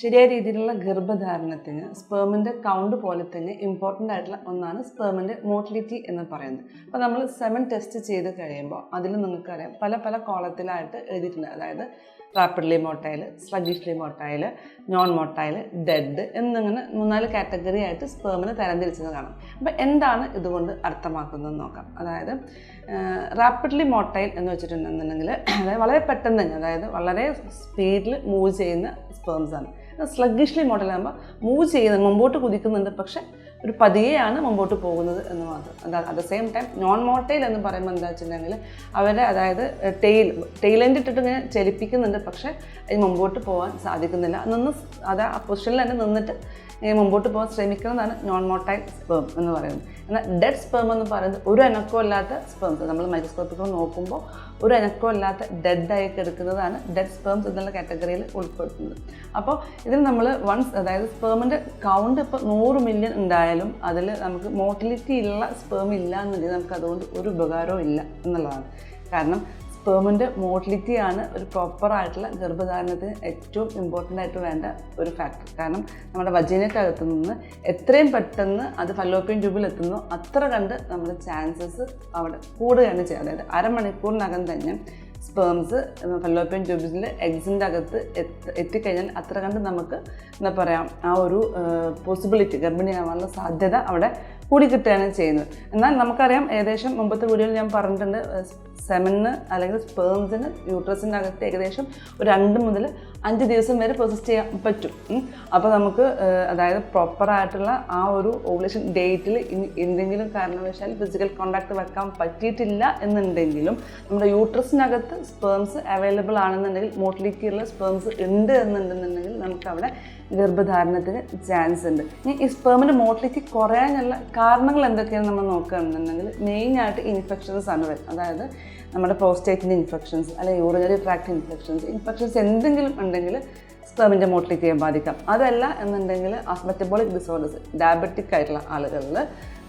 ശരിയായ രീതിയിലുള്ള ഗർഭധാരണത്തിന് സ്പേമിന്റെ കൗണ്ട് പോലെ തന്നെ ഇമ്പോർട്ടന്റ് ആയിട്ടുള്ള ഒന്നാണ് സ്പേമിന്റെ മോട്ടിലിറ്റി എന്ന് പറയുന്നത്. അപ്പോൾ നമ്മൾ സെവൻ ടെസ്റ്റ് ചെയ്ത് കഴിയുമ്പോൾ അതിൽ നിങ്ങൾക്കറിയാം പല പല കോളത്തിലായിട്ട് എഴുതിയിട്ടുണ്ട്. അതായത് rapidly motile sluggishly motile non motile dead എന്നിങ്ങനെ മൂന്നാൽ കാറ്റഗറി ആയിട്ട് സ്പേമിനെ തരംതിരിച്ചത് കാണാം. അപ്പോൾ എന്താണ് ഇതുകൊണ്ട് അർത്ഥമാക്കുന്നത് എന്ന് നോക്കാം. അതായത് റാപ്പിഡ്ലി മോട്ടൈൽ എന്ന് വെച്ചിട്ടുണ്ടെന്നുണ്ടെങ്കിൽ അതായത് വളരെ പെട്ടെന്ന് തന്നെ അതായത് വളരെ സ്പീഡിൽ മൂവ് ചെയ്യുന്ന സ്പേംസ് ആണ്. സ്ലഗിഷ്ലി മോഡലാകുമ്പോൾ മൂവ് ചെയ്യുന്നത് മുമ്പോട്ട് കുതിക്കുന്നുണ്ട്. പക്ഷേ ഒരു പതിയെയാണ് മുമ്പോട്ട് പോകുന്നത് എന്ന് മാത്രം. അതാ at the same time non motile എന്ന് പറയുമ്പോൾ എന്താ വെച്ചിട്ടുണ്ടെങ്കിൽ അവരെ അതായത് ടെയിൽ ടെയിലെൻഡ് ഇട്ടിട്ട് ഇങ്ങനെ ചലിപ്പിക്കുന്നുണ്ട്. പക്ഷേ അതിന് മുമ്പോട്ട് പോകാൻ സാധിക്കുന്നില്ല. നിന്ന് അത് ആ പൊസിഷനിൽ തന്നെ നിന്നിട്ട് മുമ്പോട്ട് പോകാൻ ശ്രമിക്കുന്നതാണ് നോൺ മോട്ടൈൽ സ്പേം എന്ന് പറയുന്നത്. എന്നാൽ ഡെഡ് സ്പേം എന്ന് പറയുന്നത് ഒരു അനക്കവും ഇല്ലാത്ത സ്പേംസ് നമ്മൾ മൈക്രോസ്കോപ്പിൽ നോക്കുമ്പോൾ ഒരു അനക്കവും ഇല്ലാത്ത ഡെഡായി കിടക്കുന്നതാണ് ഡെഡ് സ്പേംസ് എന്നുള്ള കാറ്റഗറിയിൽ ഉൾപ്പെടുത്തുന്നത്. അപ്പോൾ ഇതിൽ നമ്മൾ വൺസ് അതായത് സ്പേമിന്റെ കൗണ്ട് ഇപ്പോൾ നൂറ് മില്യൺ ഉണ്ടായാലും അതിൽ നമുക്ക് മോട്ടിലിറ്റി ഉള്ള സ്പേം ഇല്ല എന്നുണ്ടെങ്കിൽ നമുക്ക് അതുകൊണ്ട് ഒരു ഉപകാരവും ഇല്ല എന്നുള്ളതാണ്. കാരണം സ്പേമിന്റെ മോട്ടിലിറ്റി ആണ് ഒരു പ്രോപ്പറായിട്ടുള്ള ഗർഭധാരണത്തിന് ഏറ്റവും ഇമ്പോർട്ടന്റ് ആയിട്ട് വേണ്ട ഒരു ഫാക്ടർ കാരണം നമ്മുടെ വജീനക്കകത്ത് നിന്ന് എത്രയും പെട്ടെന്ന് അത് ഫലോപ്പിയൻ ട്യൂബിൽ എത്തുന്നു അത്ര കണ്ട് നമ്മുടെ ചാൻസസ് അവിടെ കൂടുകയാണ് ചെയ്യുക. അതായത് അരമണിക്കൂറിനകം തന്നെ സ്പേംസ് ഫലോപ്പിയൻ ട്യൂബ്സിൽ എഗ്സിന്റെ അകത്ത് എത്തി എത്തിക്കഴിഞ്ഞാൽ അത്ര കണ്ട് നമുക്ക് എന്താ പറയുക ആ ഒരു പോസിബിലിറ്റി ഗർഭിണിയാവാനുള്ള സാധ്യത അവിടെ കൂടി കിട്ടുകയാണ് ചെയ്യുന്നത്. എന്നാൽ നമുക്കറിയാം ഏകദേശം മുമ്പത്തെ വീഡിയോയിൽ ഞാൻ പറഞ്ഞിട്ടുണ്ട് സെമന് അല്ലെങ്കിൽ സ്പേംസിന് യൂട്രസിന്റെ അകത്ത് ഏകദേശം ഒരു രണ്ട് മുതൽ അഞ്ച് ദിവസം വരെ പ്രോസസ് ചെയ്യാൻ പറ്റും. അപ്പോൾ നമുക്ക് അതായത് പ്രോപ്പറായിട്ടുള്ള ആ ഒരു ഓവുലേഷൻ ഡേറ്റിൽ എന്തെങ്കിലും കാരണവശാൽ ഫിസിക്കൽ കോണ്ടാക്ട് വെക്കാൻ പറ്റിയിട്ടില്ല എന്നുണ്ടെങ്കിലും നമ്മുടെ യൂട്രസിനകത്ത് സ്പേംസ് അവൈലബിൾ ആണെന്നുണ്ടെങ്കിൽ മോട്ടിലിറ്റിയുള്ള സ്പേംസ് ഉണ്ട് എന്നുണ്ടെന്നുണ്ടെങ്കിൽ നമുക്ക് അവിടെ ഗർഭധാരണത്തിന് ചാൻസ് ഉണ്ട്. ഇനി ഈ സ്പേമിന്റെ മോട്ടിലിറ്റി കുറയാനുള്ള കാരണങ്ങൾ എന്തൊക്കെയാണ് നമ്മൾ നോക്കുകയാണെന്നുണ്ടെങ്കിൽ മെയിനായിട്ട് ഇൻഫെക്ഷൻസ് ആണ് വരുന്നത് അതായത് നമ്മുടെ പ്രോസ്റ്റേറ്റിന്റെ ഇൻഫെക്ഷൻസ് അല്ലെങ്കിൽ യൂറിനറി ട്രാക്ട് ഇൻഫെക്ഷൻസ് ഇൻഫെക്ഷൻസ് എന്തെങ്കിലും ഉണ്ടെങ്കിൽ സ്പേമിന്റെ മോട്ടിലിറ്റിയെ ബാധിക്കാം. അതല്ല എന്നുണ്ടെങ്കിൽ മെറ്റബോളിക് ഡിസോർഡേഴ്സ് ഡയബറ്റിക് ആയിട്ടുള്ള ആളുകളിൽ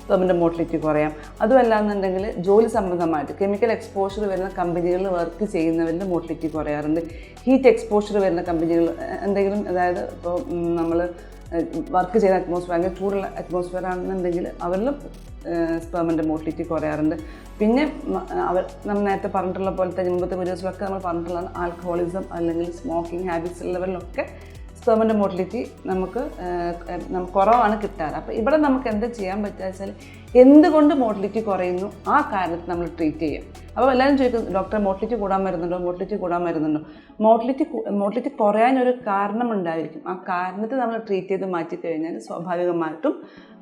സ്പേമിന്റെ മോട്ടിലിറ്റി കുറയാം. അതുമല്ല എന്നുണ്ടെങ്കിൽ ജോലി സംബന്ധമായിട്ട് കെമിക്കൽ എക്സ്പോഷർ വരുന്ന കമ്പനികളിൽ വർക്ക് ചെയ്യുന്നവരുടെ മോട്ടിലിറ്റി കുറയാറുണ്ട്. ഹീറ്റ് എക്സ്പോഷർ വരുന്ന കമ്പനികൾ എന്തെങ്കിലും അതായത് ഇപ്പോൾ നമ്മൾ വർക്ക് ചെയ്യുന്ന അറ്റ്മോസ്ഫിയർ അങ്ങനെ ചൂടുള്ള അറ്റ്മോസ്ഫിയർ ആണെന്നുണ്ടെങ്കിൽ അവരിലും സ്പേമിന്റെ മോട്ടിലിറ്റി കുറയാറുണ്ട്. പിന്നെ അവർ നമ്മൾ നേരത്തെ പറഞ്ഞിട്ടുള്ള പോലത്തെ മുമ്പത്തെ വീഡിയോസിലൊക്കെ നമ്മൾ പറഞ്ഞിട്ടുള്ളതാണ് ആൽക്കഹോളിസം അല്ലെങ്കിൽ സ്മോക്കിംഗ് ഹാബിറ്റ്സ് ലെവലിലൊക്കെ സ്പേമിന്റെ മോട്ടിലിറ്റി നമുക്ക് കുറവാണ് കിട്ടാറ്. അപ്പോൾ ഇവിടെ നമുക്ക് എന്ത് ചെയ്യാൻ പറ്റുക വെച്ചാൽ എന്തുകൊണ്ട് മോട്ടിലിറ്റി കുറയുന്നു? ആ കാരണത്തിൽ നമ്മൾ ട്രീറ്റ് ചെയ്യും. അപ്പോൾ എല്ലാവരും ചോദിക്കും ഡോക്ടർ മോട്ടിലിറ്റി കൂടാൻ വരുന്നുണ്ടോ മോട്ടിലിറ്റി കൂടാൻ വരുന്നുണ്ടോ മോട്ടിലിറ്റി മോട്ടിലിറ്റി കുറയാനൊരു കാരണം ഉണ്ടായിരിക്കും. ആ കാരണത്തെ നമ്മൾ ട്രീറ്റ് ചെയ്ത് മാറ്റി കഴിഞ്ഞാൽ സ്വാഭാവികമായിട്ടും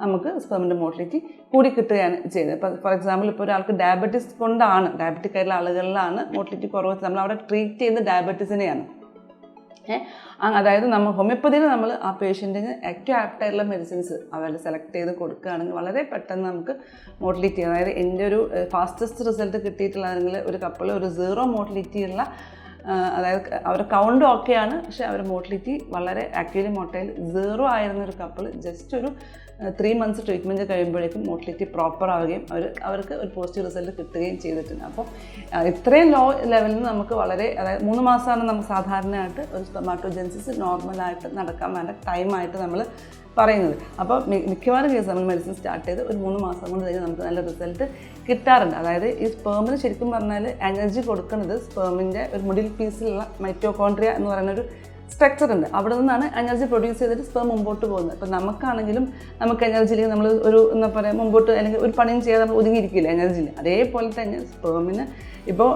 നമുക്ക് സ്പെമിന്റെ മോട്ടിലിറ്റി കൂടി കിട്ടുകയാണ് ചെയ്തത്. ഇപ്പോൾ ഫോർ എക്സാമ്പിൾ ഇപ്പോൾ ഒരാൾക്ക് ഡയബറ്റിസ് കൊണ്ടാണ് ഡയബറ്റിക് ആയിട്ടുള്ള ആളുകളിലാണ് മോട്ടിലിറ്റി കുറവ്. നമ്മൾ അവിടെ ട്രീറ്റ് ചെയ്യുന്ന ഡയബറ്റീസിനെയാണ് അതായത് നമ്മൾ ഹോമിയോപ്പതിയിൽ നമ്മൾ ആ പേഷ്യന്റിന് ഏറ്റവും ആപ്റ്റായിട്ടുള്ള മെഡിസിൻസ് അവർ സെലക്ട് ചെയ്ത് കൊടുക്കുകയാണെങ്കിൽ വളരെ പെട്ടെന്ന് നമുക്ക് മോട്ടിലിറ്റി അതായത് എന്റെ ഒരു ഫാസ്റ്റസ്റ്റ് റിസൾട്ട് കിട്ടിയിട്ടുള്ളതെങ്കിൽ ഒരു കപ്പിൾ ഒരു സീറോ മോട്ടിലിറ്റി ഉള്ള അതായത് അവരുടെ കൗണ്ട് ഓക്കെയാണ് പക്ഷേ അവരുടെ മോട്ടിലിറ്റി വളരെ ആക്ച്വലി മോട്ടയിൽ സീറോ ആയിരുന്ന ഒരു കപ്പിൾ ജസ്റ്റ് ഒരു ത്രീ മന്ത്സ് ട്രീറ്റ്മെന്റ് കഴിയുമ്പോഴേക്കും മോട്ടിലിറ്റി പ്രോപ്പർ ആവുകയും അവർ അവർക്ക് ഒരു പോസിറ്റീവ് റിസൾട്ട് കിട്ടുകയും ചെയ്തിട്ടുണ്ട്. അപ്പോൾ ഇത്രയും ലോ ലെവലിൽ നിന്ന് നമുക്ക് വളരെ അതായത് മൂന്ന് മാസമാണ് നമുക്ക് സാധാരണയായിട്ട് ഒരു സ്റ്റൊമാറ്റോജൻസിസ് നോർമലായിട്ട് നടക്കാൻ വേണ്ട ടൈമായിട്ട് നമ്മൾ പറയുന്നത്. അപ്പോൾ മിക്കവാറും കേസ് നമ്മൾ മെഡിസിൻ സ്റ്റാർട്ട് ചെയ്ത് ഒരു മൂന്ന് മാസം കൊണ്ട് തന്നെ നമുക്ക് നല്ല റിസൾട്ട് കിട്ടാറുണ്ട്. അതായത് ഈ സ്പേമിന് ശരിക്കും പറഞ്ഞാൽ എനർജി കൊടുക്കുന്നത് സ്പേമിന്റെ ഒരു മിഡിൽ പീസിലുള്ള മൈറ്റോകോൺട്രിയ എന്ന് പറയുന്ന ഒരു സ്ട്രക്ചർ ഉണ്ട്. അവിടെ നിന്നാണ് എനർജി പ്രൊഡ്യൂസ് ചെയ്തിട്ട് സ്പേം മുമ്പോട്ട് പോകുന്നത്. അപ്പോൾ നമുക്കാണെങ്കിലും നമുക്ക് എനർജി ഇല്ലെങ്കിൽ നമ്മൾ ഒരു എന്താ പറയുക മുമ്പോട്ട് അല്ലെങ്കിൽ ഒരു പണിയും ചെയ്യാതെ നമ്മൾ ഒതുങ്ങിയിരിക്കില്ല എനർജിയിൽ അതേപോലെ തന്നെ സ്പേമിന് ഇപ്പോൾ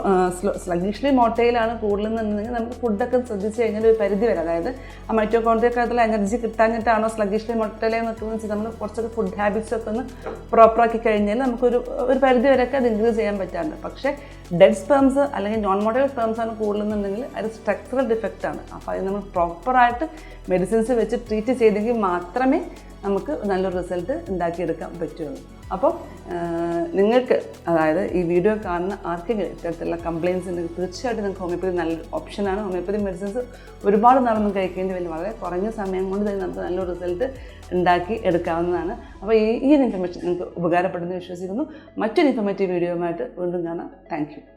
സ്ലഗിഷ്ലി മോട്ടയിലാണ് കൂടുതലെന്നുണ്ടെങ്കിൽ നമുക്ക് ഫുഡൊക്കെ ശ്രദ്ധിച്ച് കഴിഞ്ഞാൽ ഒരു പരിധി വരെ അതായത് ആ മൈറ്റോകോൺട്രിയക്കാരത്തിൽ എനർജി കിട്ടാഞ്ഞിട്ടാണോ സ്ലഗിഷ്ലി മോട്ടയിലെ നിൽക്കുന്നത് വെച്ചാൽ നമ്മൾ കുറച്ചൊക്കെ ഫുഡ് ഹാബിറ്റ്സ് ഒക്കെ ഒന്ന് പ്രോപ്പറാക്കി കഴിഞ്ഞാൽ നമുക്കൊരു ഒരു പരിധി വരെയൊക്കെ അത് ഇൻക്രീസ് ചെയ്യാൻ പറ്റാറുണ്ട്. പക്ഷേ ഡെഡ് സ്പേംസ് അല്ലെങ്കിൽ നോൺ മോഡൽ സ്പേംസ് ആണ് കൂടുതലെന്നുണ്ടെങ്കിൽ അത് സ്ട്രക്ചറൽ ഡിഫക്റ്റ് ആണ്. അപ്പോൾ അത് നമ്മൾ പ്രോപ്പറായിട്ട് മെഡിസിൻസ് വെച്ച് ട്രീറ്റ് ചെയ്തെങ്കിൽ മാത്രമേ നമുക്ക് നല്ലൊരു റിസൾട്ട് ഉണ്ടാക്കിയെടുക്കാൻ പറ്റുള്ളൂ. അപ്പോൾ നിങ്ങൾക്ക് അതായത് ഈ വീഡിയോ കാണുന്ന ആർക്കെങ്കിലും ഇത്തരത്തിലുള്ള കംപ്ലയിൻസ് ഉണ്ടെങ്കിൽ തീർച്ചയായിട്ടും നിങ്ങൾക്ക് ഹോമിയോപ്പതി നല്ലൊരു ഓപ്ഷനാണ് ഹോമിയോപ്പതി മെഡിസിൻസ് ഒരുപാട് നാളൊന്നും കഴിക്കേണ്ടി വരും. വളരെ കുറഞ്ഞ സമയം കൊണ്ട് തന്നെ നമുക്ക് നല്ലൊരു റിസൾട്ട് ഉണ്ടാക്കി എടുക്കാവുന്നതാണ്. അപ്പോൾ ഈ ഈ ഇൻഫർമേഷൻ നിങ്ങൾക്ക് ഉപകാരപ്പെടുമെന്ന് വിശ്വസിക്കുന്നു. മറ്റൊരു ഇൻഫർമേറ്റീവ് വീഡിയോയുമായിട്ട് വീണ്ടും കാണാം. താങ്ക്